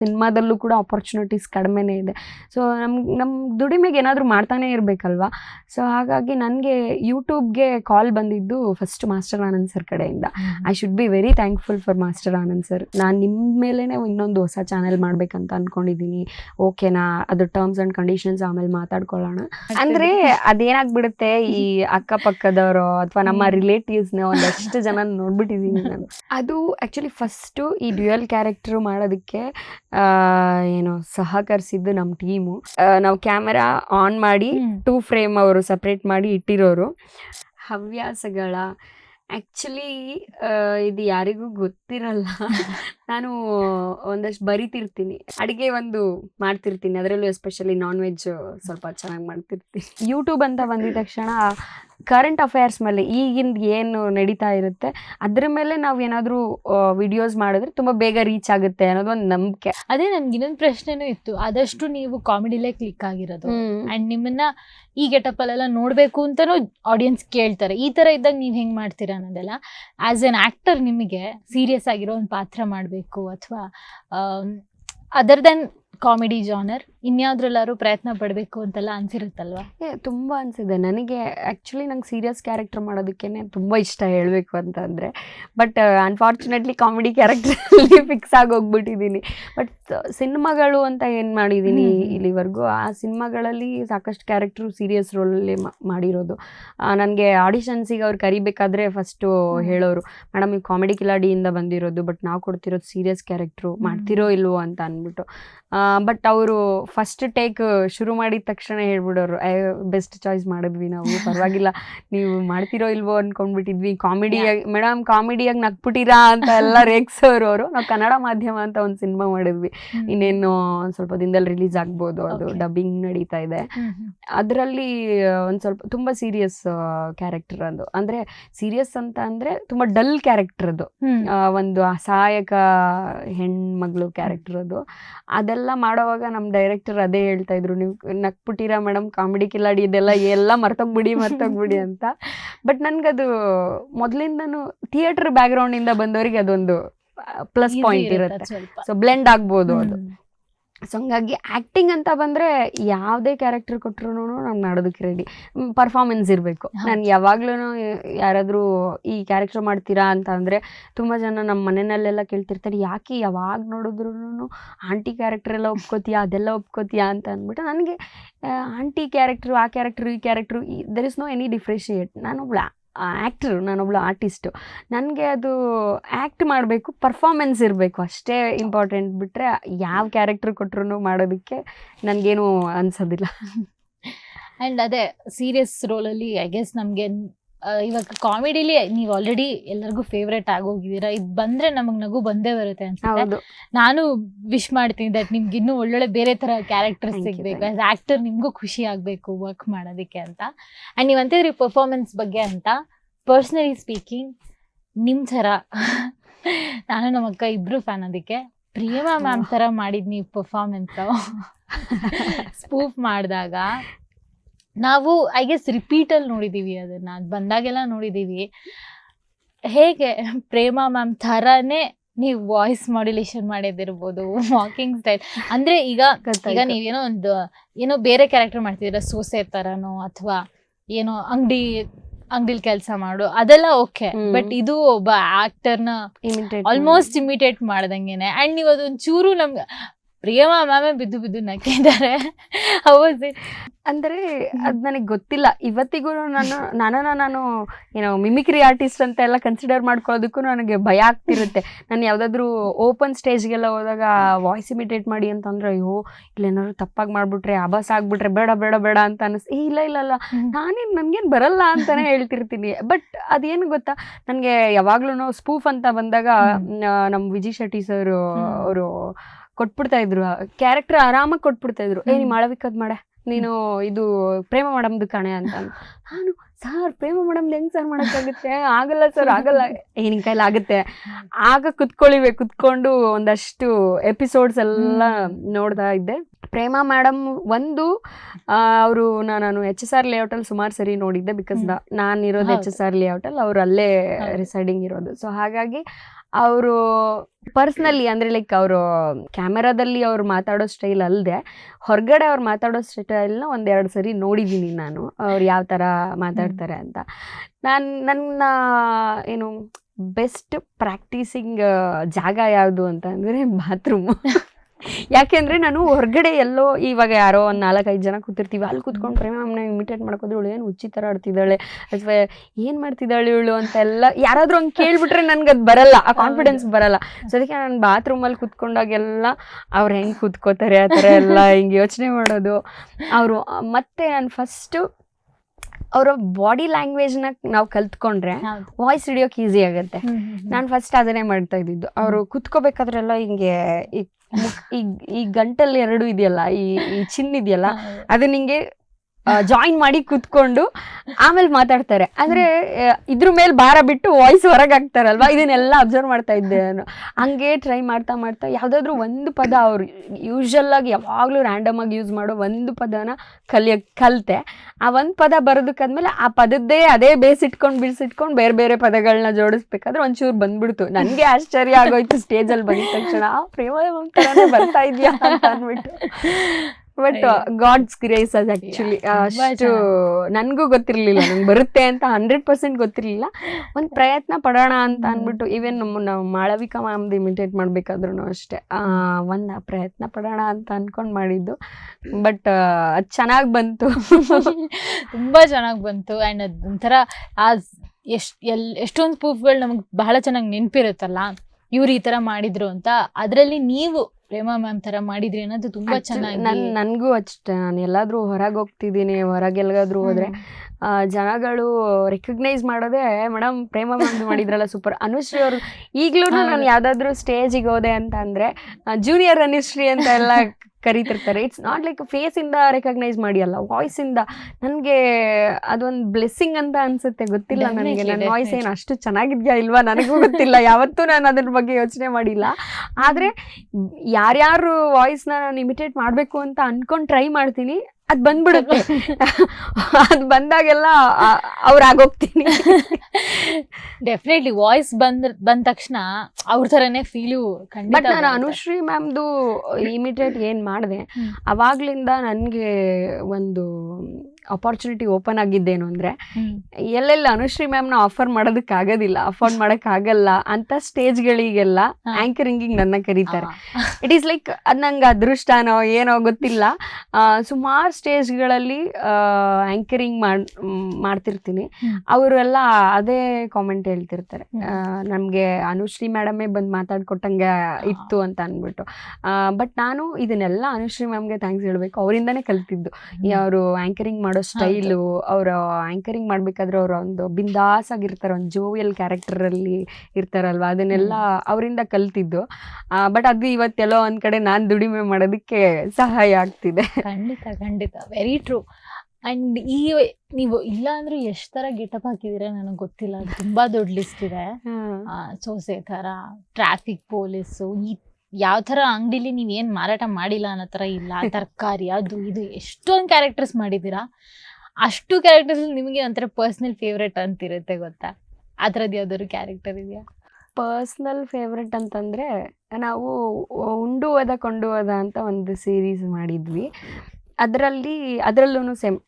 ಸಿನಿಮಾದಲ್ಲೂ ಕೂಡ ಆಪರ್ಚುನಿಟೀಸ್ ಕಡಿಮೆನೇ ಇದೆ. ಸೊ ನಮ್ಗೆ ನಮ್ಮ ದುಡಿಮೆಗೆ ಏನಾದರೂ ಮಾಡ್ತಾನೆ ಇರಬೇಕಲ್ವಾ? ಸೊ ಹಾಗಾಗಿ ನನಗೆ ಯೂಟ್ಯೂಬ್ಗೆ ಕಾಲ್ ಬಂದಿದ್ದು ಫಸ್ಟ್ ಮಾಸ್ಟರ್ ಆನಂದ್ ಸರ್ ಕಡೆಯಿಂದ. I should be very thankful for master Anand sir ನಾನು ನಿಮ್ಮ ಮೇಲೇ ಇನ್ನೊಂದು ಹೊಸ ಚಾನೆಲ್ ಮಾಡಬೇಕಂತ ಅಂದ್ಕೊಂಡಿದ್ದೀನಿ ಓಕೆನಾ ಅದು ಟರ್ಮ್ಸ್ ಆ್ಯಂಡ್ ಕಂಡೀಷನ್ಸ್ ಆಮೇಲೆ ಮಾತಾಡ್ಕೊಳ್ಳೋಣ. ಅಂದರೆ ಅದೇನಾಗ್ಬಿಡುತ್ತೆ ಈ ಅಕ್ಕಪಕ್ಕದವರು ಅಥವಾ ನಮ್ಮ ರಿಲೇಟಿವ್ಸ್ನ ಒಂದಷ್ಟು ಜನ ನೋಡ್ಬಿಟ್ಟಿದ್ದೀನಿ ನಾನು. ಅದು ಆ್ಯಕ್ಚುಲಿ ಫಸ್ಟು ಈ ಡ್ಯುಯಲ್ ಕ್ಯಾರೆಕ್ಟರ್ ಮಾಡೋದಕ್ಕೆ ಏನು ಸಹಕರಿಸಿದ್ದು ನಮ್ಮ ಟೀಮು. ನಾವು ಕ್ಯಾಮೆರಾ ಆನ್ ಮಾಡಿ ಟೂ ಫ್ರೇಮ್ ಅವರು ಸಪ್ರೇಟ್ ಮಾಡಿ ಇಟ್ಟಿರೋರು. ಹವ್ಯಾಸಗಳ ಆ್ಯಕ್ಚುಲಿ ಇದು ಯಾರಿಗೂ ಗೊತ್ತಿರಲ್ಲ. ನಾನು ಒಂದಷ್ಟು ಬರಿತಿರ್ತೀನಿ. ಅಡುಗೆ ಒಂದು ಮಾಡ್ತಿರ್ತೀನಿ. ಅದರಲ್ಲೂ ಎಸ್ಪೆಷಲಿ ನಾನ್ ವೆಜ್ ಸ್ವಲ್ಪ ಚೆನ್ನಾಗಿ ಮಾಡ್ತಿರ್ತೀನಿ. ಯೂಟ್ಯೂಬ್ ಅಂತ ಬಂದಿದ ತಕ್ಷಣ ಕರೆಂಟ್ ಅಫೇರ್ಸ್ ಮೇಲೆ ಈಗಿಂದ ಏನು ನಡೀತಾ ಇರುತ್ತೆ ಅದ್ರ ಮೇಲೆ ನಾವು ಏನಾದರೂ ವಿಡಿಯೋಸ್ ಮಾಡಿದ್ರೆ ತುಂಬ ಬೇಗ ರೀಚ್ ಆಗುತ್ತೆ ಅನ್ನೋದು ಒಂದು ನಂಬಿಕೆ. ಅದೇ ನನ್ಗೆ ಇನ್ನೊಂದು ಪ್ರಶ್ನೆನೂ ಇತ್ತು. ಆದಷ್ಟು ನೀವು ಕಾಮಿಡಿಲೇ ಕ್ಲಿಕ್ ಆಗಿರೋದು ಅಂಡ್ ನಿಮ್ಮನ್ನ ಈ ಗೆಟಪ್ ನೋಡಬೇಕು ನೋಡ್ಬೇಕು ಅಂತಾನು ಆಡಿಯನ್ಸ್ ಕೇಳ್ತಾರೆ. ಈ ತರ ಇದ್ದಾಗ ನೀವು ಹೆಂಗ್ ಮಾಡ್ತೀರಾ ಅನ್ನೋದೆಲ್ಲ ಆಸ್ ಎನ್ ಆಕ್ಟರ್ ನಿಮಗೆ ಸೀರಿಯಸ್ ಆಗಿರೋ ಒಂದು ಪಾತ್ರ ಮಾಡಬೇಕು ಅಥವಾ ಅದರ್ ದೆನ್ ಕಾಮಿಡಿ ಜಾನರ್ ಇನ್ಯಾವ್ದ್ರಲ್ಲಾರು ಪ್ರಯತ್ನ ಪಡಬೇಕು ಅಂತೆಲ್ಲ ಅನ್ಸಿರುತ್ತಲ್ವಾ? ಏ ತುಂಬ ಅನಿಸಿದೆ. ನನಗೆ ಆ್ಯಕ್ಚುಲಿ ನಂಗೆ ಸೀರಿಯಸ್ ಕ್ಯಾರೆಕ್ಟರ್ ಮಾಡೋದಕ್ಕೇ ತುಂಬ ಇಷ್ಟ ಹೇಳಬೇಕು ಅಂತಂದರೆ ಬಟ್ ಅನ್ಫಾರ್ಚುನೇಟ್ಲಿ ಕಾಮಿಡಿ ಕ್ಯಾರೆಕ್ಟ್ರಲ್ಲಿ ಫಿಕ್ಸ್ ಆಗಿ ಹೋಗ್ಬಿಟ್ಟಿದ್ದೀನಿ ಬಟ್ ಸಿನಿಮಾಗಳು ಅಂತ ಏನು ಮಾಡಿದ್ದೀನಿ ಹ್ಮ್. ಇಲ್ಲಿವರೆಗೂ ಆ ಸಿನಿಮಾಗಳಲ್ಲಿ ಸಾಕಷ್ಟು ಕ್ಯಾರೆಕ್ಟ್ರು ಸೀರಿಯಸ್ ರೋಲಲ್ಲಿ ಮಾಡಿರೋದು. ನನಗೆ ಆಡಿಷನ್ಸಿಗೆ ಅವ್ರು ಕರಿಬೇಕಾದ್ರೆ ಫಸ್ಟು ಹೇಳೋರು ಮೇಡಮ್ ಈ ಕಾಮಿಡಿ ಕಿಲಾಡಿಯಿಂದ ಬಂದಿರೋದು ಬಟ್ ನಾವು ಕೊಡ್ತಿರೋದು ಸೀರಿಯಸ್ ಕ್ಯಾರೆಕ್ಟ್ರು ಮಾಡ್ತಿರೋ ಇಲ್ವೋ ಅಂತ ಅಂದ್ಬಿಟ್ಟು. ಬಟ್ ಅವರು ಫಸ್ಟ್ ಟೇಕ್ ಶುರು ಮಾಡಿದ ತಕ್ಷಣ ಹೇಳ್ಬಿಡೋರು ಬೆಸ್ಟ್ ಚಾಯ್ಸ್ ಮಾಡಿದ್ವಿ ನಾವು ಪರವಾಗಿಲ್ಲ ನೀವು ಮಾಡ್ತಿರೋ ಇಲ್ವೋ ಅನ್ಕೊಂಡ್ಬಿಟ್ಟಿದ್ವಿ. ಕಾಮಿಡಿಯಾಗಿ ಮೇಡಮ್ ಕಾಮಿಡಿಯಾಗಿ ನಗ್ಬಿಟ್ಟಿರಾ ಅಂತ ಎಲ್ಲ ರೇಗ್ಸೋರು ಅವರು. ನಾವು ಕನ್ನಡ ಮಾಧ್ಯಮ ಅಂತ ಒಂದು ಸಿನಿಮಾ ಮಾಡಿದ್ವಿ. ಇನ್ನೇನು ಒಂದ್ ಸ್ವಲ್ಪ ದಿನದಲ್ಲಿ ರಿಲೀಸ್ ಆಗ್ಬೋದು ಅದು ಡಬ್ಬಿಂಗ್ ನಡೀತಾ ಇದೆ. ಅದರಲ್ಲಿ ಒಂದು ಸ್ವಲ್ಪ ತುಂಬ ಸೀರಿಯಸ್ ಕ್ಯಾರೆಕ್ಟರ್ ಅದು. ಅಂದರೆ ಸೀರಿಯಸ್ ಅಂತ ಅಂದರೆ ತುಂಬ ಡಲ್ ಕ್ಯಾರೆಕ್ಟರ್ ಅದು. ಒಂದು ಅಸಹಾಯಕ ಹೆಣ್ಮಗಳು ಕ್ಯಾರೆಕ್ಟರ್ ಅದು. ಅದೆಲ್ಲ ಮಾಡೋವಾಗ ನಮ್ಮ ಡೈರೆಕ್ಟರ್ ಅದೇ ಹೇಳ್ತಾ ಇದ್ರು. ನೀವು ನಕ್ಬಿಟ್ಟಿರಾ ಮೇಡಮ್ ಕಾಮಿಡಿ ಕಿಲಾಡಿ ಇದೆಲ್ಲ ಎಲ್ಲ ಮರ್ತೋಗ್ಬಿಡಿ ಮರ್ತೋಗ್ಬಿಡಿ ಅಂತ. ಬಟ್ ನನ್ಗದು ಮೊದಲಿಂದನೂ ಥಿಯೇಟರ್ ಬ್ಯಾಕ್ಗ್ರೌಂಡಿಂದ ಬಂದವರಿಗೆ ಅದೊಂದು ಪ್ಲಸ್ ಪಾಯಿಂಟ್ ಇರುತ್ತೆ ಸೊ ಬ್ಲೆಂಡ್ ಆಗ್ಬೋದು ಅದು. ಸೊ ಹಂಗಾಗಿ ಆ್ಯಕ್ಟಿಂಗ್ ಅಂತ ಬಂದರೆ ಯಾವುದೇ ಕ್ಯಾರೆಕ್ಟರ್ ಕೊಟ್ರು ನಾನು ಮಾಡೋದಕ್ಕೆ ರೆಡಿ ಪರ್ಫಾರ್ಮೆನ್ಸ್ ಇರಬೇಕು. ನಾನು ಯಾವಾಗ್ಲೂ ಯಾರಾದರೂ ಈ ಕ್ಯಾರೆಕ್ಟರ್ ಮಾಡ್ತೀರಾ ಅಂತ ಅಂದರೆ ತುಂಬ ಜನ ನಮ್ಮ ಮನೆಯಲ್ಲೆಲ್ಲ ಕೇಳ್ತಿರ್ತಾರೆ ಯಾಕೆ ಯಾವಾಗ ನೋಡಿದ್ರು ಆಂಟಿ ಕ್ಯಾರೆಕ್ಟರ್ ಎಲ್ಲ ಒಪ್ಕೋತೀಯಾ ಅದೆಲ್ಲ ಒಪ್ಕೋತೀಯಾ? ಅಂತ ಅಂದ್ಬಿಟ್ಟು ನನಗೆ ಆಂಟಿ ಕ್ಯಾರೆಕ್ಟ್ರು ಆ ಕ್ಯಾರೆಕ್ಟ್ರು ಈ character there is no any differentiate ನಾನೊಬ್ಳು actor ನಾನೊಬ್ಳು ಆರ್ಟಿಸ್ಟು ನನಗೆ ಅದು ಆ್ಯಕ್ಟ್ ಮಾಡಬೇಕು ಪರ್ಫಾರ್ಮೆನ್ಸ್ ಇರಬೇಕು ಅಷ್ಟೇ ಇಂಪಾರ್ಟೆಂಟ್ ಬಿಟ್ಟರೆ ಯಾವ ಕ್ಯಾರೆಕ್ಟರ್ ಕೊಟ್ರು ಮಾಡೋದಕ್ಕೆ ನನಗೇನು ಅನ್ಸೋದಿಲ್ಲ. ಆ್ಯಂಡ್ ಅದೇ ಸೀರಿಯಸ್ ರೋಲಲ್ಲಿ ಐ ಗೆಸ್ ನಮಗೆ ಇವಾಗ ಕಾಮಿಡಿಲಿ ನೀವು ಆಲ್ರೆಡಿ ಎಲ್ಲರಿಗೂ ಫೇವ್ರೇಟ್ ಆಗೋಗಿದ್ದೀರಾ ಇದು ಬಂದ್ರೆ ನಮಗ್ ನಗು ಬಂದೇ ಬರುತ್ತೆ ಅನ್ಸುತ್ತೆ. ನಾನು ವಿಶ್ ಮಾಡ್ತೀನಿ ದಟ್ ನಿಮ್ಗೆ ಇನ್ನೂ ಒಳ್ಳೊಳ್ಳೆ ಬೇರೆ ತರ ಕ್ಯಾರೆಕ್ಟರ್ ಸಿಗ್ಬೇಕು. ಆಸ್ ಆಕ್ಟರ್ ನಿಮ್ಗೂ ಖುಷಿ ಆಗ್ಬೇಕು ವರ್ಕ್ ಮಾಡೋದಕ್ಕೆ ಅಂತ. ಅಂಡ್ ನೀವು ಅಂತಿದ್ರಿ ಪರ್ಫಾರ್ಮೆನ್ಸ್ ಬಗ್ಗೆ ಅಂತ. ಪರ್ಸ್ನಲಿ ಸ್ಪೀಕಿಂಗ್ ನಿಮ್ ತರ ನಾನು ನಮ್ಮ ಅಕ್ಕ ಇಬ್ರು ಫ್ಯಾನ್ ಅದಕ್ಕೆ. ಪ್ರೇಮ ಮ್ಯಾಮ್ ತರ ಮಾಡಿದ್ ನೀವು ಪರ್ಫಾರ್ಮೆನ್ಸ್ ಸ್ಪೂಫ್ ಮಾಡಿದಾಗ. ನಾವು ಐ ಗೆಸ್ ರಿಪೀಟ್ ಅಲ್ಲಿ ನೋಡಿದೀವಿ ಅದನ್ನ. ಅದ್ ಬಂದಾಗೆಲ್ಲ ನೋಡಿದೀವಿ. ಹೇಗೆ ಪ್ರೇಮ ಮ್ಯಾಮ್ ತರಾನೇ ನೀವು ವಾಯ್ಸ್ ಮಾಡ್ಯುಲೇಷನ್ ಮಾಡಿದಿರ್ಬೋದು ವಾಕಿಂಗ್ ಸ್ಟೈಲ್ ಅಂದ್ರೆ ಈಗ ಈಗ. ನೀವೇನೋ ಒಂದು ಏನೋ ಬೇರೆ ಕ್ಯಾರೆಕ್ಟರ್ ಮಾಡ್ತಿದ್ದೀರಾ ಸೋಸೆ ತರನೋ ಅಥವಾ ಏನೋ ಅಂಗಡಿ ಅಂಗಡಿಲಿ ಕೆಲಸ ಮಾಡು ಅದೆಲ್ಲ ಓಕೆ ಬಟ್ ಇದು ಒಬ್ಬ ಆಕ್ಟರ್ನ ಆಲ್ಮೋಸ್ಟ್ ಇಮಿಟೇಟ್ ಮಾಡ್ದಂಗೆನೆ. ಅಂಡ್ ನೀವು ಅದೊಂದು ಚೂರು ನಮ್ಗೆ ಪ್ರಿಯಮ ಮ್ಯಾಮೇ ಬಿದ್ದು ಬಿದ್ದು ನಕ್ಕಿದ್ದಾರೆ. ಹೌದು ಅಂದರೆ ಅದು ನನಗೆ ಗೊತ್ತಿಲ್ಲ. ಇವತ್ತಿಗೂ ನಾನು ನಾನು ನಾನು ಏನೋ ಮಿಮಿಕ್ರಿ ಆರ್ಟಿಸ್ಟ್ ಅಂತ ಎಲ್ಲ ಕನ್ಸಿಡರ್ ಮಾಡ್ಕೊಳ್ಳೋದಕ್ಕೂ ನನಗೆ ಭಯ ಆಗ್ತಿರುತ್ತೆ. ನಾನು ಯಾವುದಾದ್ರೂ ಓಪನ್ ಸ್ಟೇಜ್ಗೆಲ್ಲ ಹೋದಾಗ ವಾಯ್ಸ್ ಇಮಿಟೇಟ್ ಮಾಡಿ ಅಂತಂದ್ರೆ ಅಯ್ಯೋ ಇಲ್ಲೇನಾದ್ರು ತಪ್ಪಾಗಿ ಮಾಡಿಬಿಟ್ರೆ ಅಬಾಸ್ ಆಗಿಬಿಟ್ರೆ ಬೇಡ ಬೇಡ ಬೇಡ ಅಂತ ಅನಿಸ್ ಏ ಇಲ್ಲ ಇಲ್ಲ ಇಲ್ಲ. ನಾನೇನು ನನಗೇನು ಬರಲ್ಲ ಅಂತಾನೆ ಹೇಳ್ತಿರ್ತೀನಿ. ಬಟ್ ಅದೇನು ಗೊತ್ತಾ? ನನಗೆ ಯಾವಾಗ್ಲೂ ಸ್ಪೂಫ್ ಅಂತ ಬಂದಾಗ ನಮ್ಮ ವಿಜಯ್ ಶೆಟ್ಟಿ ಸರ್ ಅವರು ಕೊಟ್ಬಿಡ್ತಾ ಇದ್ರು. ಕ್ಯಾರೆಕ್ಟರ್ ಆರಾಮಾಗಿ ಕೊಟ್ಬಿಡ್ತಾ ಇದ್ರು. ಏ ನೀ ಅದ್ ಮಾಡ. ನೀನು ಇದು ಪ್ರೇಮ ಮಾಡಮ್ದು ಕಣೆ ಅಂತ ನಾನು ಸರ್ ಪ್ರೇಮ ಮಾಡಮ್ದು ಹೆಂಗ್ ಸರ್ ಮಾಡಕ್ಕಾಗುತ್ತೆ? ಆಗಲ್ಲ ಸರ್ ಆಗಲ್ಲ. ಏನಿನ ನಿನ್ ಕೈಲಿ ಆಗುತ್ತೆ. ಆಗ ಕುತ್ಕೊಳ್ಳಿವೆ ಕುತ್ಕೊಂಡು ಒಂದಷ್ಟು ಎಪಿಸೋಡ್ಸ್ ಎಲ್ಲ. ನೋಡ್ತಾ ಇದ್ದೆ. ಪ್ರೇಮ ಮೇಡಮ್ ಒಂದು ಅವರು ನಾನು ಎಚ್ ಎಸ್ ಆರ್ ಲೇಔಟಲ್ಲಿ ಸುಮಾರು ಸರಿ ನೋಡಿದ್ದೆ ಬಿಕಾಸ್. ನಾನು ಇರೋದು ಎಚ್ ಎಸ್ ಆರ್ ಲೇಔಟಲ್ಲಿ ಅವ್ರು ಅಲ್ಲೇ. ರಿಸೈಡಿಂಗ್ ಇರೋದು. ಸೊ ಹಾಗಾಗಿ ಅವರು ಪರ್ಸ್ನಲಿ ಅಂದರೆ ಲೈಕ್ ಅವರು ಕ್ಯಾಮೆರಾದಲ್ಲಿ ಅವ್ರು ಮಾತಾಡೋ ಸ್ಟೈಲ್ ಅಲ್ಲದೆ ಹೊರಗಡೆ ಅವ್ರು ಮಾತಾಡೋ ಸ್ಟೈಲ್ನ ಒಂದೆರಡು ಸರಿ ನೋಡಿದ್ದೀನಿ ನಾನು, ಅವ್ರು ಯಾವ ಥರ ಮಾತಾಡ್ತಾರೆ ಅಂತ. ನಾನು, ನನ್ನ ಏನು ಬೆಸ್ಟ್ ಪ್ರಾಕ್ಟೀಸಿಂಗ್ ಜಾಗ ಯಾವುದು ಅಂತ ಅಂದರೆ ಬಾತ್ರೂಮು ಯಾಕೆಂದ್ರೆ ನಾನು ಹೊರಗಡೆ ಎಲ್ಲೋ ಇವಾಗ ಯಾರೋ ಒಂದು ನಾಲ್ಕೈದು ಜನ ಕೂತಿರ್ತೀವಿ, ಅಲ್ಲಿ ಕೂತ್ಕೊಂಡು ಪ್ರೇಮ ನಮ್ಮನ್ನ ಇಮಿಟೇಟ್ ಮಾಡ್ಕೋದ್ರೆ ಇವಳು ಏನು ಹುಚ್ಚಿ ಥರ ಆಡ್ತಿದ್ದಾಳೆ, ಅಥವಾ ಏನು ಮಾಡ್ತಿದ್ದಾಳೆ ಇವಳು ಅಂತ ಎಲ್ಲ ಯಾರಾದರೂ ಹಂಗೆ ಕೇಳ್ಬಿಟ್ರೆ ನನ್ಗೆ ಅದು ಬರಲ್ಲ, ಆ ಕಾನ್ಫಿಡೆನ್ಸ್ ಬರಲ್ಲ. ಸೊ ಅದಕ್ಕೆ ನಾನು ಬಾತ್ರೂಮಲ್ಲಿ ಕೂತ್ಕೊಂಡಾಗೆಲ್ಲ ಅವ್ರು ಹೆಂಗೆ ಕೂತ್ಕೋತಾರೆ, ಆ ಥರ ಎಲ್ಲ ಹಿಂಗೆ ಯೋಚನೆ ಮಾಡೋದು. ಅವರು, ಮತ್ತೆ ನಾನು ಫಸ್ಟು ಅವರ ಬಾಡಿ ಲ್ಯಾಂಗ್ವೇಜ್ನ ನಾವು ಕಲ್ತ್ಕೊಂಡ್ರೆ ವಾಯ್ಸ್ ಹಿಡಿಯೋಕೆ ಈಸಿ ಆಗುತ್ತೆ. ನಾನು ಫಸ್ಟ್ ಅದನ್ನೇ ಮಾಡ್ತಾ ಇದ್ದಿದ್ದು ಅವರು ಕುತ್ಕೋಬೇಕಾದ್ರೆಲ್ಲ ಹಿಂಗೆ ಈ ಈ ಗಂಟಲ್ಲಿ ಎರಡು ಇದೆಯಲ್ಲ ಈ ಈ ಚಿನ್ ಇದೆಯಲ್ಲ ಹೌದು. ಅದನ್ನ ಹಿಂಗೆ ಜಾಯಿನ್ ಮಾಡಿ ಕುತ್ಕೊಂಡು ಆಮೇಲೆ ಮಾತಾಡ್ತಾರೆ. ಅಂದ್ರೆ ಇದ್ರ ಮೇಲೆ ಭಾರ ಬಿಟ್ಟು ವಾಯ್ಸ್ ಹೊರಗೆ ಹಾಕ್ತಾರಲ್ವಾ? ಇದನ್ನೆಲ್ಲ ಅಬ್ಸರ್ವ್ ಮಾಡ್ತಾ ಇದ್ದೆ ನಾನು. ಹಂಗೆ ಟ್ರೈ ಮಾಡ್ತಾ ಮಾಡ್ತಾ ಯಾವ್ದಾದ್ರು ಒಂದು ಪದ ಅವ್ರು ಯೂಶಲ್ ಆಗಿ ಯಾವಾಗಲೂ ರ್ಯಾಂಡಮ್ ಆಗಿ ಯೂಸ್ ಮಾಡೋ ಒಂದು ಪದನ ಕಲಿಯ, ಕಲಿತೆ. ಆ ಒಂದು ಪದ ಬರೋದಕ್ಕಾದ್ಮೇಲೆ ಆ ಪದದ್ದೇ ಅದೇ ಬೇಸ್ ಇಟ್ಕೊಂಡು ಬಿಡಿಸಿಟ್ಕೊಂಡು ಬೇರೆ ಬೇರೆ ಪದಗಳನ್ನ ಜೋಡಿಸ್ಬೇಕಾದ್ರೆ ಒಂಚೂರು ಬಂದ್ಬಿಡ್ತು. ನನಗೆ ಆಶ್ಚರ್ಯ ಆಗೋಯ್ತು ಸ್ಟೇಜಲ್ಲಿ ಬಂದ ತಕ್ಷಣ. ಬರ್ತಾ ಇದೆಯಾ ಅಂತ ಅಂದ್ಬಿಟ್ಟು. ಬಟ್ ಗಾಡ್ಸ್ ಗ್ರೇಸ್ ಅದು ಆಕ್ಚುಲಿ ಅಷ್ಟು ನನಗೂ ಗೊತ್ತಿರಲಿಲ್ಲ. ನಂಗೆ ಬರುತ್ತೆ ಅಂತ ಹಂಡ್ರೆಡ್ ಪರ್ಸೆಂಟ್ ಗೊತ್ತಿರಲಿಲ್ಲ. ಒಂದು ಪ್ರಯತ್ನ ಪಡೋಣ ಅಂತ. ಅಂದ್ಬಿಟ್ಟು ಈವನ್ ನಮ್ಮ ನಾವು ಮಾಳವಿಕಾ ಮ್ಯಾಮ್ದು ಇಮಿಟೇಟ್ ಮಾಡಬೇಕಾದ್ರೂ ಅಷ್ಟೇ. ಒಂದು ಪ್ರಯತ್ನ ಪಡೋಣ ಅಂತ ಅನ್ಕೊಂಡ್ ಮಾಡಿದ್ದು. ಬಟ್ ಅದು ಚೆನ್ನಾಗಿ ಬಂತು. ತುಂಬಾ ಚೆನ್ನಾಗಿ ಬಂತು. ಅಂಡ್ ಒಂಥರ ಆ ಎಷ್ಟ್ ಎಲ್ ಎಷ್ಟೊಂದು ಪ್ರೂಫ್ಗಳು ನಮಗೆ ಬಹಳ ಚೆನ್ನಾಗಿ ನೆನಪಿರುತ್ತಲ್ಲ? ಇವ್ರು ಈ ಥರ ಮಾಡಿದ್ರು ಅಂತ. ಅದರಲ್ಲಿ ನೀವು ಪ್ರೇಮ ಮ್ಯಾಮ್ ತರ ಮಾಡಿದ್ರಿ ಅನ್ನೋದು ತುಂಬಾ ಚೆನ್ನಾಗಿ ನನ್ ನನಗೂ ಅಷ್ಟೇ ನಾನು ಎಲ್ಲಾದ್ರೂ ಹೊರಗೆ ಹೋಗ್ತಿದ್ದೀನಿ ಹೊರಗೆ ಎಲ್ಗಾದ್ರೂ ಹೋದ್ರೆ ಜನಗಳು ರೆಕಗ್ನೈಸ್ ಮಾಡೋದೇ ಮೇಡಮ್ ಪ್ರೇಮ ಬಂದು ಮಾಡಿದ್ರಲ್ಲ ಸೂಪರ್ ಅನುಶ್ರೀ ಅವರು ಈಗಲೂ ನಾನು. ಯಾವ್ದಾದ್ರು ಸ್ಟೇಜಿಗೆ ಹೋದೆ ಅಂತ ಅಂದ್ರೆ ಜೂನಿಯರ್ ಅನುಶ್ರೀ ಅಂತ ಎಲ್ಲ ಕರೀತಿರ್ತಾರೆ. ಇಟ್ಸ್ ನಾಟ್ ಲೈಕ್ ಫೇಸ್ ಇಂದ ರೆಕಗ್ನೈಸ್ ಮಾಡಿ ಅಲ್ಲ ವಾಯ್ಸ್ ಇಂದ. ನನಗೆ ಅದೊಂದು ಬ್ಲೆಸ್ಸಿಂಗ್ ಅಂತ ಅನ್ಸುತ್ತೆ ಗೊತ್ತಿಲ್ಲ ನನಗೆ. ನನ್ನ ವಾಯ್ಸ್ ಏನು ಅಷ್ಟು ಚೆನ್ನಾಗಿದ್ಯಾ ಇಲ್ವಾ ನನಗೂ ಗೊತ್ತಿಲ್ಲ. ಯಾವತ್ತೂ ನಾನು ಅದ್ರ ಬಗ್ಗೆ ಯೋಚನೆ ಮಾಡಿಲ್ಲ. ಆದ್ರೆ ಯಾರ್ಯಾರು ವಾಯ್ಸ್ನ ನಾನು ಇಮಿಟೇಟ್ ಮಾಡಬೇಕು ಅಂತ ಅನ್ಕೊಂಡು ಟ್ರೈ ಮಾಡ್ತೀನಿ. ಅದು ಬಂದ್ಬಿಡುತ್ತೆ. ಅದು ಬಂದಾಗೆಲ್ಲ ಅವ್ರು ಆಗೋಗ್ತೀನಿ. ಡೆಫಿನೆಟ್ಲಿ ವಾಯ್ಸ್ ಬಂದ್ ಬಂದ ತಕ್ಷಣ ಅವ್ರ ತರನೇ ಫೀಲು ಬಟ್ ನಾನು. ಅನುಶ್ರೀ ಮ್ಯಾಮ್ದು ಇಮಿಡಿಯೇಟ್ ಏನು ಮಾಡಿದೆ ಅವಾಗ್ಲಿಂದ ನನಗೆ ಒಂದು ಅಪಾರ್ಚುನಿಟಿ ಓಪನ್ ಆಗಿದ್ದೇನು ಅಂದರೆ. ಎಲ್ಲೆಲ್ಲ ಅನುಶ್ರೀ ಮ್ಯಾಮ್ನ ಆಫರ್ ಮಾಡೋದಕ್ಕೆ ಆಗೋದಿಲ್ಲ ಅಫೋರ್ಡ್ ಮಾಡೋಕ್ಕಾಗಲ್ಲ ಅಂತ ಸ್ಟೇಜ್ಗಳಿಗೆಲ್ಲ. ಆ್ಯಂಕರಿಂಗಿಗೆ ನನ್ನ ಕರೀತಾರೆ. ಇಟ್ ಈಸ್ ಲೈಕ್ ಅದು ನಂಗೆ ಅದೃಷ್ಟನೋ ಏನೋ ಗೊತ್ತಿಲ್ಲ. ಸುಮಾರು ಸ್ಟೇಜ್ಗಳಲ್ಲಿ ಆ್ಯಂಕರಿಂಗ್ ಮಾಡ್ ಮಾಡ್ತಿರ್ತೀನಿ. ಅವರೆಲ್ಲ ಅದೇ ಕಾಮೆಂಟ್ ಹೇಳ್ತಿರ್ತಾರೆ. ನಮಗೆ ಅನುಶ್ರೀ ಮೇಡಮೇ ಬಂದು ಮಾತಾಡ್ಕೊಟ್ಟಂಗೆ ಇತ್ತು ಅಂತ ಅಂದ್ಬಿಟ್ಟು. ಬಟ್ ನಾನು ಇದನ್ನೆಲ್ಲ ಅನುಶ್ರೀ ಮ್ಯಾಮ್ಗೆ ಥ್ಯಾಂಕ್ಸ್ ಹೇಳಬೇಕು. ಅವರಿಂದನೇ ಕಲ್ತಿದ್ದು. ಅವರು ಆ್ಯಂಕರಿಂಗ್ ಮಾಡೋ ಸ್ಟೈಲು ಅವರ ಆ್ಯಂಕರಿಂಗ್ ಮಾಡಬೇಕಾದ್ರೆ ಅವರು ಒಂದು ಬಿಂದಾಸ್ ಆಗಿರ್ತಾರೆ ಒಂದು ಜೋವಿಯಲ್ ಕ್ಯಾರೆಕ್ಟರಲ್ಲಿ ಇರ್ತಾರಲ್ವ? ಅದನ್ನೆಲ್ಲ ಅವರಿಂದ ಕಲ್ತಿದ್ದು. ಬಟ್ ಅದು ಇವತ್ತೆಲ್ಲೋ ಒಂದ್ ಕಡೆ ನಾನು ದುಡಿಮೆ ಮಾಡೋದಕ್ಕೆ ಸಹಾಯ ಆಗ್ತಿದೆ. ಖಂಡಿತ ಖಂಡಿತ. ವೆರಿ ಟ್ರೂ ಅಂಡ್ ಈ ನೀವು ಇಲ್ಲ ಅಂದ್ರೆ ಎಷ್ಟ್ ತರ ಗೆಟಪ್ ಹಾಕಿದೀರ ನನಗೆ ಗೊತ್ತಿಲ್ಲ. ತುಂಬಾ ದೊಡ್ಡ ಲಿಸ್ಟ್ ಇದೆ. ಸೋಸೆ ತರ ಟ್ರಾಫಿಕ್ ಪೊಲೀಸು ಈ ಯಾವ ತರ ಅಂಗಡಿಲಿ ನೀವ್ ಏನ್ ಮಾರಾಟ ಮಾಡಿಲ್ಲ ಅನ್ನೋ ತರ ಇಲ್ಲ ತರಕಾರಿ, ಅದು, ಇದು, ಎಷ್ಟೊಂದು ಕ್ಯಾರೆಕ್ಟರ್ಸ್ ಮಾಡಿದೀರಾ ಅಷ್ಟು ಕ್ಯಾರೆಕ್ಟರ್ಸ್ ನಿಮಗೆ ಒಂಥರ ಪರ್ಸನಲ್ ಫೇವ್ರೆಟ್ ಅಂತಿರುತ್ತೆ ಗೊತ್ತಾ? ಆ ಯಾವ್ದಾದ್ರು ಕ್ಯಾರೆಕ್ಟರ್ ಇದೆಯಾ? ಪರ್ಸ್ನಲ್ ಫೇವ್ರೆಟ್ ಅಂತಂದ್ರೆ, ನಾವು ಉಂಡು ಕೊಂಡುವದ ಅಂತ ಒಂದು ಸೀರೀಸ್ ಮಾಡಿದ್ವಿ. ಅದರಲ್ಲಿ ಅದರಲ್ಲೂ ಸೇಮ್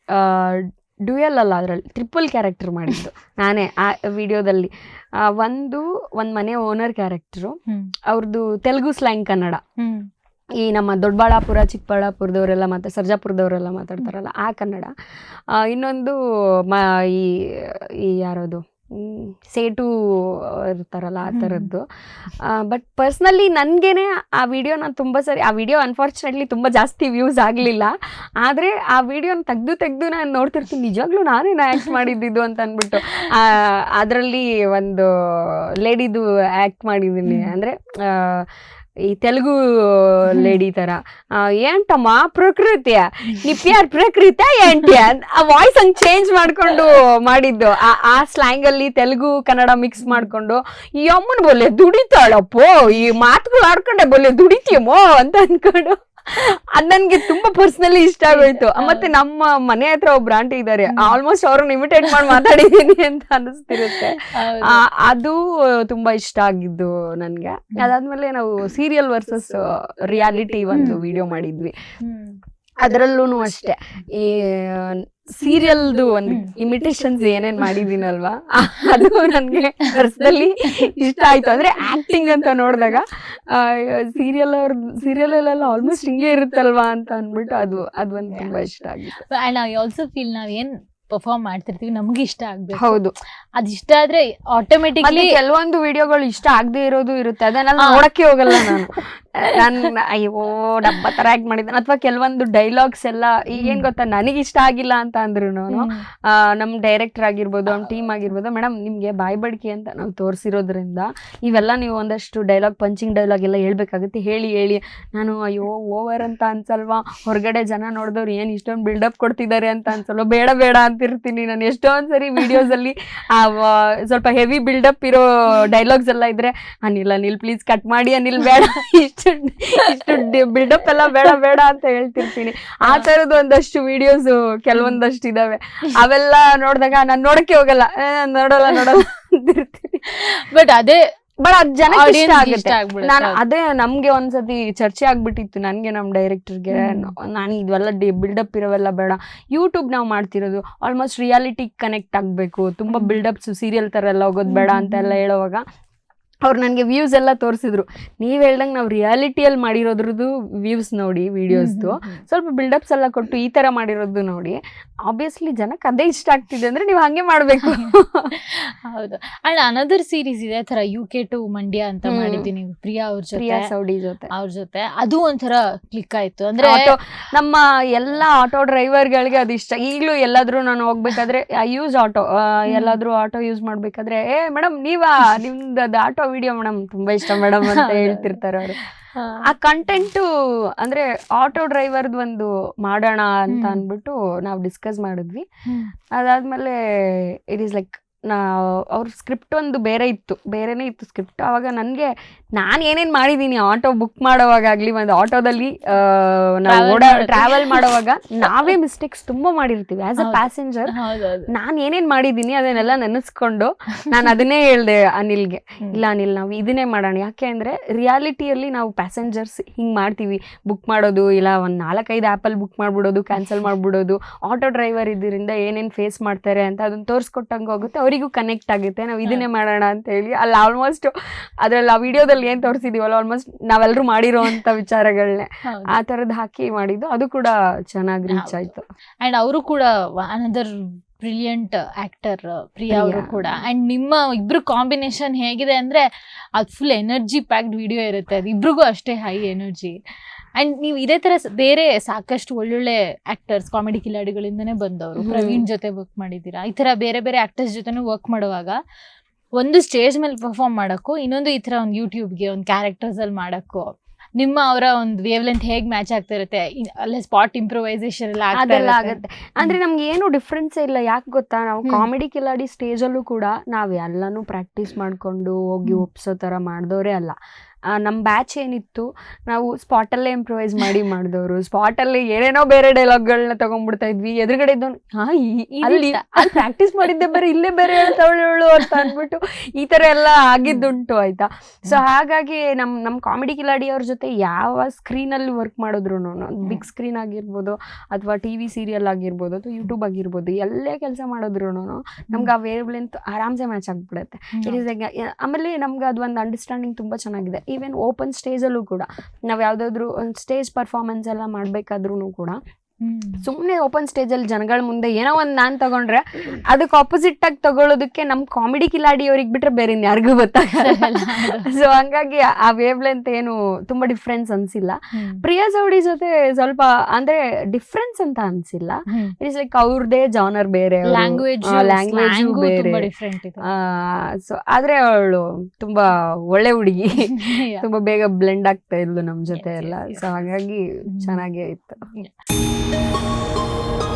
ಡ್ಯೂಯಲ್ ಅಲ್ಲ ಅದರಲ್ಲಿ ಟ್ರಿಪಲ್ ಕ್ಯಾರೆಕ್ಟರ್ ಮಾಡಿದ್ದು. ನಾನೇ ಆ ವಿಡಿಯೋದಲ್ಲಿ. ಒಂದು ಒಂದು ಮನೆ ಓನರ್ ಕ್ಯಾರೆಕ್ಟರು ಅವ್ರದ್ದು ತೆಲುಗು ಸ್ಲ್ಯಾಂಗ್ ಕನ್ನಡ. ಈ ನಮ್ಮ ದೊಡ್ಡಬಳ್ಳಾಪುರ ಚಿಕ್ಕಬಳ್ಳಾಪುರದವರೆಲ್ಲ ಮಾತಾ ಸರ್ಜಾಪುರದವರೆಲ್ಲ ಮಾತಾಡ್ತಾರಲ್ಲ ಆ ಕನ್ನಡ. ಇನ್ನೊಂದು ಮ ಈ ಈ ಯಾರದು? ಸೇಟು ಇರ್ತಾರಲ್ಲ ಆ. ಥರದ್ದು ಬಟ್ ಪರ್ಸ್ನಲಿ ನನಗೇನೆ ಆ ವಿಡಿಯೋನ ತುಂಬ ಸರಿ ಆ ವಿಡಿಯೋ ಅನ್ಫಾರ್ಚುನೇಟ್ಲಿ ತುಂಬ ಜಾಸ್ತಿ ವ್ಯೂಸ್ ಆಗಲಿಲ್ಲ. ಆದರೆ ಆ ವಿಡಿಯೋನ ತೆಗೆದು ತೆಗೆದು ನಾನು ನೋಡ್ತಿರ್ತೀನಿ. ನಿಜವಾಗ್ಲೂ ನಾನೇ ಆ್ಯಕ್ಟ್ ಮಾಡಿದ್ದಿದ್ದು ಅಂತ ಅಂದ್ಬಿಟ್ಟು. ಅದರಲ್ಲಿ ಒಂದು ಲೇಡಿದು ಆ್ಯಕ್ಟ್ ಮಾಡಿದ್ದೀನಿ. ಅಂದರೆ ಈ ತೆಲುಗು ಲೇಡಿ ತರ. ಏಂಟಮ್ಮ ಪ್ರಕೃತಿಯ? ನಿಪ್ಯಾರ್ ಪ್ರಕೃತಿಯ ಏಂಟಿಯ ಆ ವಾಯ್ಸ್ ಹಂಗ್ ಚೇಂಜ್ ಮಾಡ್ಕೊಂಡು ಮಾಡಿದ್ದು. ಆ ಸ್ಲ್ಯಾಂಗ್ ಅಲ್ಲಿ ತೆಲುಗು, ಕನ್ನಡ ಮಿಕ್ಸ್ ಮಾಡ್ಕೊಂಡು ಈ ಅಮ್ಮನ ಬೋಲೆ ದುಡಿತಾಳಪ್ಪೋ, ಈ ಮಾತುಗಳು ಆಡ್ಕೊಂಡೆ ಬೋಲೆ ದುಡಿತೀಯಮೋ ಅಂತ ಅನ್ಕೊಂಡು. ಅದ್ ನನ್ಗೆ ತುಂಬಾ ಪರ್ಸನಲಿ ಇಷ್ಟ ಆಗೋಯ್ತು. ಮತ್ತೆ ನಮ್ಮ ಮನೆ ಹತ್ರ ಒಬ್ರು ಆಂಟಿ ಇದಾರೆ. ಆಲ್ಮೋಸ್ಟ್ ಅವ್ರನ್ನ ಇಮಿಟೇಟ್ ಮಾಡಿ ಮಾತಾಡಿದೀನಿ ಅಂತ ಅನಿಸ್ತಿರುತ್ತೆ. ಆ, ಅದು ತುಂಬಾ ಇಷ್ಟ ಆಗಿದ್ದು ನನ್ಗೆ. ಅದಾದ್ಮೇಲೆ ನಾವು ಸೀರಿಯಲ್ ವರ್ಸಸ್ ರಿಯಾಲಿಟಿ ಒಂದು ವಿಡಿಯೋ ಮಾಡಿದ್ವಿ. ಅದ್ರಲ್ಲೂ ಅಷ್ಟೇ. ಈ ಸೀರಿಯಲ್ದು ಒಂದು. ಇಮಿಟೇಷನ್ಸ್ ಏನೇನ್ ಮಾಡಿದೀನಲ್ವಾ? ಅದು ನನ್ಗೆ ಪರ್ಸನಲಿ ಇಷ್ಟ ಆಯ್ತು. ಅಂದ್ರೆ ಆಕ್ಟಿಂಗ್ ಅಂತ ನೋಡಿದಾಗ ಸೀರಿಯಲ್ ಅವ್ರ ಸೀರಿಯಲ್ ಅಲ್ಲೆಲ್ಲ ಆಲ್ಮೋಸ್ಟ್ ಹಿಂಗೆ ಇರುತ್ತಲ್ವಾ ಅಂತ ಅಂದ್ಬಿಟ್ಟು ಅದು ಅದು ಒಂದು ತುಂಬಾ ಇಷ್ಟ ಆಗಿತ್ತು. ಅಂಡ್ ಐ ಆಲ್ಸೋ ಫೀಲ್ ನಾವ್ ಏನ್ ಪರ್ಫಾರ್ಮ್ ಮಾಡ್ತಿರ್ತೀವಿ ನಮ್ಗೆ ಇಷ್ಟ ಆಗ್ಬೇಕು. ಹೌದು. ಅದ್ ಇಷ್ಟ ಆದ್ರೆ ಆಟೋಮೆಟಿಕ್ಲಿ ಕೆಲವೊಂದು ವಿಡಿಯೋಗಳು ಇಷ್ಟ ಆಗದೆ ಇರೋದು ಇರುತ್ತೆ. ಅದನ್ನೆಲ್ಲ. ನೋಡಕ್ಕೆ ಹೋಗಲ್ಲ ನಾನು. ನಾನು ಅಯ್ಯೋ ಡಬ್ಬ ತರ ಆಕ್ಟ್ ಮಾಡಿದ್ದಾನೆ. ಅಥವಾ ಕೆಲವೊಂದು ಡೈಲಾಗ್ಸ್ ಎಲ್ಲ ಈಗ ಏನ್ ಗೊತ್ತಾ ನನಗೆ ಇಷ್ಟ ಆಗಿಲ್ಲ ಅಂತ ಅಂದ್ರು ನಮ್ ಡೈರೆಕ್ಟರ್ ಆಗಿರ್ಬೋದು ನಮ್ ಟೀಮ್ ಆಗಿರ್ಬೋದು ಮೇಡಮ್ ನಿಮ್ಗೆ ಬಾಯ್ ಬಡ್ಕಿ ಅಂತ ನಾವು ತೋರಿಸಿರೋದ್ರಿಂದ ಇವೆಲ್ಲ ನೀವು ಒಂದಷ್ಟು ಡೈಲಾಗ್ ಪಂಚಿಂಗ್ ಡೈಲಾಗ್ ಎಲ್ಲ ಹೇಳ್ಬೇಕಾಗುತ್ತೆ. ಹೇಳಿ ಹೇಳಿ. ನಾನು ಅಯ್ಯೋ ಓವರ್ ಅಂತ ಅನ್ಸಲ್ವಾ? ಹೊರಗಡೆ ಜನ ನೋಡಿದವ್ರು ಏನ್ ಇಷ್ಟೊಂದು ಬಿಲ್ಡಪ್ ಕೊಡ್ತಿದ್ದಾರೆ ಅಂತ ಅನ್ಸಲ್ವಾ? ಬೇಡ ಬೇಡ ಅಂತಿರ್ತೀನಿ ನಾನು. ಎಷ್ಟೊಂದ್ ಸರಿ ವಿಡಿಯೋಸ್ ಅಲ್ಲಿ ಸ್ವಲ್ಪ ಹೆವಿ ಬಿಲ್ಡಪ್ ಇರೋ ಡೈಲಾಗ್ಸ್ ಎಲ್ಲ ಇದ್ರೆ ಅನಿಲ್ ಅನಿಲ್ ಪ್ಲೀಸ್ ಕಟ್ ಮಾಡಿ ಅನಿಲ್ ಬೇಡ. ಇಷ್ಟು ಇಷ್ಟು ಬಿಲ್ಡಪ್ ಎಲ್ಲ ಬೇಡ ಬೇಡ ಅಂತ ಹೇಳ್ತಿರ್ತೀನಿ. ಆ ತರದ್ ಒಂದಷ್ಟು ವಿಡಿಯೋಸ್ ಕೆಲವೊಂದಷ್ಟು ಇದಾವೆ. ಅವೆಲ್ಲ ನೋಡಿದಾಗ ನಾನು ನೋಡಕ್ಕೆ ಹೋಗಲ್ಲ. ನೋಡಲ್ಲ ನೋಡಲ್ಲ ಅಂತಿರ್ತೀನಿ. ಬಟ್ ಅದೇ ಬಟ್ ಅದ್ ಜನ ಇಷ್ಟ ಇಷ್ಟ ನಾನು ಅದೇ ನಮ್ಗೆ ಒಂದ್ಸತಿ ಚರ್ಚೆ ಆಗ್ಬಿಟ್ಟಿತ್ತು ನನ್ಗೆ ನಮ್ ಡೈರೆಕ್ಟರ್ಗೆ. ನಾನು ಇದೆಲ್ಲ ಬಿಲ್ಡಪ್ ಇರೋವೆಲ್ಲ ಬೇಡ. ಯೂಟ್ಯೂಬ್ ನಾವು ಮಾಡ್ತಿರೋದು ಆಲ್ಮೋಸ್ಟ್ ರಿಯಾಲಿಟಿ ಕನೆಕ್ಟ್ ಆಗ್ಬೇಕು. ತುಂಬಾ. ಬಿಲ್ಡಪ್ಸ್ ಸೀರಿಯಲ್ ತರ ಎಲ್ಲ ಹೋಗೋದು ಬೇಡ ಅಂತ ಎಲ್ಲ ಹೇಳೋವಾಗ ಅವ್ರು ನನಗೆ ವ್ಯೂಸ್ ಎಲ್ಲ ತೋರಿಸಿದ್ರು. ನೀವು ಹೇಳ್ದಂಗೆ ನಾವು ರಿಯಾಲಿಟಿಯಲ್ಲಿ ಮಾಡಿರೋದ್ರದ್ದು ವ್ಯೂಸ್ ನೋಡಿ ವೀಡಿಯೋಸ್ದು. ಸ್ವಲ್ಪ ಬಿಲ್ಡಪ್ಸ್ ಎಲ್ಲ ಕೊಟ್ಟು ಈ ತರ ಮಾಡಿರೋದು ನೋಡಿ ಆಬ್ವಿಯಸ್ಲಿ ಜನಕ್ಕೆ ಅದೇ ಇಷ್ಟ ಆಗ್ತಿದೆ ಅಂದ್ರೆ ನೀವು ಹಾಗೆ ಮಾಡಬೇಕು. ಹೌದು. ಅಂಡ್ ಅನದರ್ ಸೀರೀಸ್ ಇದೆ ಥರ ಯು ಕೆ ಟು ಮಂಡ್ಯ ಅಂತ. ಮಾಡಿದ್ದೀನಿ ಪ್ರಿಯಾ ಅವ್ರ ಪ್ರಿಯಾ ಜೊತೆ ಸೌಡಿ ಜೊತೆ. ಅವ್ರ ಜೊತೆ. ಅದು ಒಂಥರ ಕ್ಲಿಕ್ ಆಯಿತು. ಅಂದ್ರೆ ಆಟೋ ನಮ್ಮ ಎಲ್ಲ ಆಟೋ ಡ್ರೈವರ್ಗಳಿಗೆ ಅದು ಇಷ್ಟ. ಈಗಲೂ ಎಲ್ಲಾದ್ರೂ ನಾನು ಹೋಗ್ಬೇಕಾದ್ರೆ ಐ ಯೂಸ್ ಆಟೋ ಎಲ್ಲಾದ್ರೂ ಆಟೋ ಯೂಸ್ ಮಾಡಬೇಕಾದ್ರೆ ಏ ಮೇಡಮ್ ನೀವಾ? ನಿಮ್ದು ಅದು ಆಟೋ ವಿಡಿಯೋ ಮೇಡಮ್ ತುಂಬಾ ಇಷ್ಟ ಮೇಡಮ್ ಅಂತ ಹೇಳ್ತಿರ್ತಾರೆ ಅವರು. ಆ ಕಂಟೆಂಟ್ ಅಂದ್ರೆ ಆಟೋ ಡ್ರೈವರ್ದು ಒಂದು ಮಾಡೋಣ ಅಂತ. ಅನ್ಬಿಟ್ಟು ನಾವು ಡಿಸ್ಕಸ್ ಮಾಡಿದ್ವಿ. ಅದಾದ್ಮೇಲೆ ಇಟ್ ಈಸ್ ಲೈಕ್ ನಾ ಅವ್ರ ಸ್ಕ್ರಿಪ್ಟ್ ಒಂದು ಬೇರೆ ಇತ್ತು. ಬೇರೆನೇ ಇತ್ತು ಸ್ಕ್ರಿಪ್ಟ್ ಅವಾಗ ನನಗೆ ನಾನು ಏನೇನು ಮಾಡಿದ್ದೀನಿ ಆಟೋ ಬುಕ್ ಮಾಡೋವಾಗಲಿ ಒಂದು ಆಟೋದಲ್ಲಿ ನಾವು ಓಡಾ ಟ್ರಾವೆಲ್ ಮಾಡೋವಾಗ ನಾವೇ ಮಿಸ್ಟೇಕ್ಸ್ ತುಂಬ ಮಾಡಿರ್ತೀವಿ. As a. ಪ್ಯಾಸೆಂಜರ್ ನಾನು ಏನೇನು ಮಾಡಿದ್ದೀನಿ ಅದನ್ನೆಲ್ಲ ನೆನೆಸ್ಕೊಂಡು ನಾನು ಅದನ್ನೇ ಹೇಳ್ದೆ ಅನಿಲ್ಗೆ. ಇಲ್ಲ ಅನಿಲ್ ನಾವು ಇದನ್ನೇ ಮಾಡೋಣ. ಯಾಕೆ ಅಂದರೆ ರಿಯಾಲಿಟಿಯಲ್ಲಿ ನಾವು ಪ್ಯಾಸೆಂಜರ್ಸ್ ಹಿಂಗೆ ಮಾಡ್ತೀವಿ. ಬುಕ್ ಮಾಡೋದು ಇಲ್ಲ ಒಂದು ನಾಲ್ಕೈದು ಆ್ಯಪಲ್ಲಿ ಬುಕ್ ಮಾಡಿಬಿಡೋದು ಕ್ಯಾನ್ಸಲ್ ಮಾಡಿಬಿಡೋದು. ಆಟೋ ಡ್ರೈವರ್ ಇದರಿಂದ ಏನೇನು ಫೇಸ್ ಮಾಡ್ತಾರೆ ಅಂತ ಅದನ್ನ ತೋರಿಸ್ಕೊಟ್ಟಂಗೆ ಹೋಗುತ್ತೆ. ಅವರಿಗೂ ಕನೆಕ್ಟ್ ಆಗುತ್ತೆ. ನಾವು ಇದನ್ನೇ ಮಾಡೋಣ ಅಂತ ಹೇಳಿ. ಅಲ್ಲಿ ಆಲ್ಮೋಸ್ಟ್ ಅದರಲ್ಲಿ ಆ ವಿಡಿಯೋದಲ್ಲಿ ಏನು ತೋರಿಸಿದೀವಲ್ಲ ಆಲ್ಮೋಸ್ಟ್ ನಾವೆಲ್ಲರೂ ಮಾಡಿರೋ ಅಂತ ವಿಚಾರಗಳನ್ನೇ ಆ ತರದ್ ಹಾಕಿ ಮಾಡಿದ್ದು ಅದು ಕೂಡ ಚೆನ್ನಾಗಿ ರೀಚ್ ಆಯ್ತು. ಅಂಡ್ ಅವರು ಕೂಡ ಅನದರ್ ಬ್ರಿಲಿಯಂಟ್ ಆಕ್ಟರ್ ಪ್ರಿಯಾ ಅವರು. ಕೂಡ. ಅಂಡ್ ನಿಮ್ಮ ಇಬ್ರು ಕಾಂಬಿನೇಷನ್ ಹೇಗಿದೆ ಅಂದ್ರೆ ಅದು ಫುಲ್ ಎನರ್ಜಿ ಪ್ಯಾಕ್ಡ್ ವಿಡಿಯೋ ಇರುತ್ತೆ ಅದು ಇಬ್ರಿಗೂ ಅಷ್ಟೇ ಹೈ ಎನರ್ಜಿ ಅಂಡ್ ನೀವು ಇದೇ ತರ ಬೇರೆ ಸಾಕಷ್ಟು ಒಳ್ಳೊಳ್ಳೆ ಆಕ್ಟರ್ಸ್ ಕಾಮಿಡಿ ಕಿಲಾಡಿಗಳಿಂದನೇ ಬಂದವರು. ಪ್ರವೀಣ್ ಜೊತೆ ವರ್ಕ್ ಮಾಡಿದ್ದೀರಾ? ಈ ತರ ಬೇರೆ ಬೇರೆ ಆಕ್ಟರ್ಸ್ ಜೊತೆನೂ ವರ್ಕ್ ಮಾಡುವಾಗ ಒಂದು ಸ್ಟೇಜ್ ಮೇಲೆ ಪರ್ಫಾರ್ಮ್ ಮಾಡೋಕ್ಕೂ ಇನ್ನೊಂದು ಈ ತರ ಒಂದು ಯೂಟ್ಯೂಬ್ಗೆ ಒಂದು ಕ್ಯಾರೆಕ್ಟರ್ಸಲ್ಲಿ ಮಾಡೋಕ್ಕೂ ನಿಮ್ಮ ಅವರ ಒಂದು ವೇವ್ ಲೆಂತ್ ಹೇಗೆ ಮ್ಯಾಚ್ ಆಗ್ತಾ ಇರುತ್ತೆ ಅಲ್ಲೇ ಸ್ಪಾಟ್ ಇಂಪ್ರೂವೈಸೇಷನ್ ಎಲ್ಲ ಅದೆಲ್ಲ. ಆಗುತ್ತೆ. ಅಂದ್ರೆ ನಮ್ಗೆ ಏನು ಡಿಫ್ರೆನ್ಸ್ ಇಲ್ಲ ಯಾಕೆ ಗೊತ್ತಾ? ನಾವು. ಕಾಮಿಡಿ ಕಿಲಾಡಿ ಸ್ಟೇಜಲ್ಲೂ ಕೂಡ ನಾವು ಎಲ್ಲಾನು ಪ್ರಾಕ್ಟೀಸ್ ಮಾಡ್ಕೊಂಡು ಹೋಗಿ ಒಪ್ಸೋ ತರ ಮಾಡಿದವರೇ ಅಲ್ಲ. ಆ, ನಮ್ ಬ್ಯಾಚ್ ಏನಿತ್ತು ನಾವು ಸ್ಪಾಟಲ್ಲೇ ಇಂಪ್ರೊವೈಸ್ ಮಾಡಿ ಮಾಡಿದವರು. ಸ್ಪಾಟಲ್ಲಿ ಏನೇನೋ ಬೇರೆ ಡೈಲಾಗ್ಗಳನ್ನ ತಗೊಂಡ್ಬಿಡ್ತಾ ಇದ್ವಿ. ಎದುರುಗಡೆ ಇದ್ದವನು ಹಾ ಇಲ್ಲಿ ಅಲ್ಲಿ ಅಲ್ಲಿ ಪ್ರಾಕ್ಟೀಸ್ ಮಾಡಿದ್ದೆ ಬೇರೆ ಇಲ್ಲೇ ಬೇರೆ ಹೇಳ್ತಾವಳು ಅಂತ ಅಂದ್ಬಿಟ್ಟು ಈ ತರ ಎಲ್ಲ ಆಗಿದ್ದುಂಟು ಆಯಿತಾ? ಸೊ ಹಾಗಾಗಿ ನಮ್ಮ ನಮ್ಮ ಕಾಮಿಡಿ ಕಿಲಾಡಿ ಅವ್ರ ಜೊತೆ ಯಾವ ಸ್ಕ್ರೀನಲ್ಲಿ ವರ್ಕ್ ಮಾಡಿದ್ರು ಬಿಗ್ ಸ್ಕ್ರೀನ್ ಆಗಿರ್ಬೋದು ಅಥವಾ ಟಿ ವಿ ಸೀರಿಯಲ್ ಆಗಿರ್ಬೋದು ಅಥವಾ ಯೂಟ್ಯೂಬ್ ಆಗಿರ್ಬೋದು ಎಲ್ಲೇ ಕೆಲಸ ಮಾಡಿದ್ರು ನಮ್ಗೆ ಆ ವೇವ್ ಲೆಂತ್ ಆರಾಮ್ಸೆ ಮ್ಯಾಚ್ ಆಗಿಬಿಡುತ್ತೆ. ಇಟ್ ಈಸ್ ಲೈಕ್ ಆಮೇಲೆ ನಮ್ಗೆ ಅದು ಒಂದು ಅಂಡರ್ಸ್ಟ್ಯಾಂಡಿಂಗ್ ತುಂಬ ಚೆನ್ನಾಗಿದೆ. ಈವನ್ ಓಪನ್ ಸ್ಟೇಜಲ್ಲೂ ಕೂಡ ನಾವು ಯಾವುದಾದ್ರೂ ಒಂದು ಸ್ಟೇಜ್ ಪರ್ಫಾರ್ಮೆನ್ಸ್ ಎಲ್ಲ ಮಾಡಬೇಕಾದ್ರೂ ಕೂಡ. ಸುಮ್ಮನೆ ಓಪನ್ ಸ್ಟೇಜಲ್ಲಿ ಜನಗಳ ಮುಂದೆ ಏನೋ ಒಂದು ನಾನು ತಗೊಂಡ್ರೆ ಅದಕ್ಕೆ ಆಪೋಸಿಟ್ ಆಗಿ ತಗೊಳ್ಳೋದಕ್ಕೆ ನಮ್ಮ ಕಾಮಿಡಿ ಕಿಲಾಡಿ ಅವ್ರಿಗೆ ಬಿಟ್ರೆ ಬೇರೆ ಯಾರಿಗೂ ಗೊತ್ತಾಗಲ್ಲ. ಸೊ ಹಂಗಾಗಿ ಆ ವೇವ್ ಲೆಂತ್ ಏನು ತುಂಬಾ ಡಿಫ್ರೆನ್ಸ್ ಅನ್ಸಿಲ್ಲ. ಪ್ರಿಯಾ ಜೌಡಿ ಜೊತೆ ಸ್ವಲ್ಪ ಅಂದ್ರೆ ಡಿಫ್ರೆನ್ಸ್ ಅಂತ ಅನ್ಸಿಲ್ಲ. ಇಟ್ ಇಟ್ಸ್ ಲೈಕ್ ಅವ್ರದೇ ಜಾನರ್ ಬೇರೆ ಲ್ಯಾಂಗ್ವೇಜ್ ಲ್ಯಾಂಗ್ವೇಜ್ ಬೇರೆ. ಸೊ ಆದ್ರೆ ಅವಳು ತುಂಬಾ ಒಳ್ಳೆ ಹುಡುಗಿ. ತುಂಬಾ ಬೇಗ ಬ್ಲೆಂಡ್ ಆಗ್ತಾ ಇದ್ಲು ನಮ್ ಜೊತೆ ಎಲ್ಲ. ಸೊ ಹಾಗಾಗಿ. ಚೆನ್ನಾಗೇ ಇತ್ತು. あ。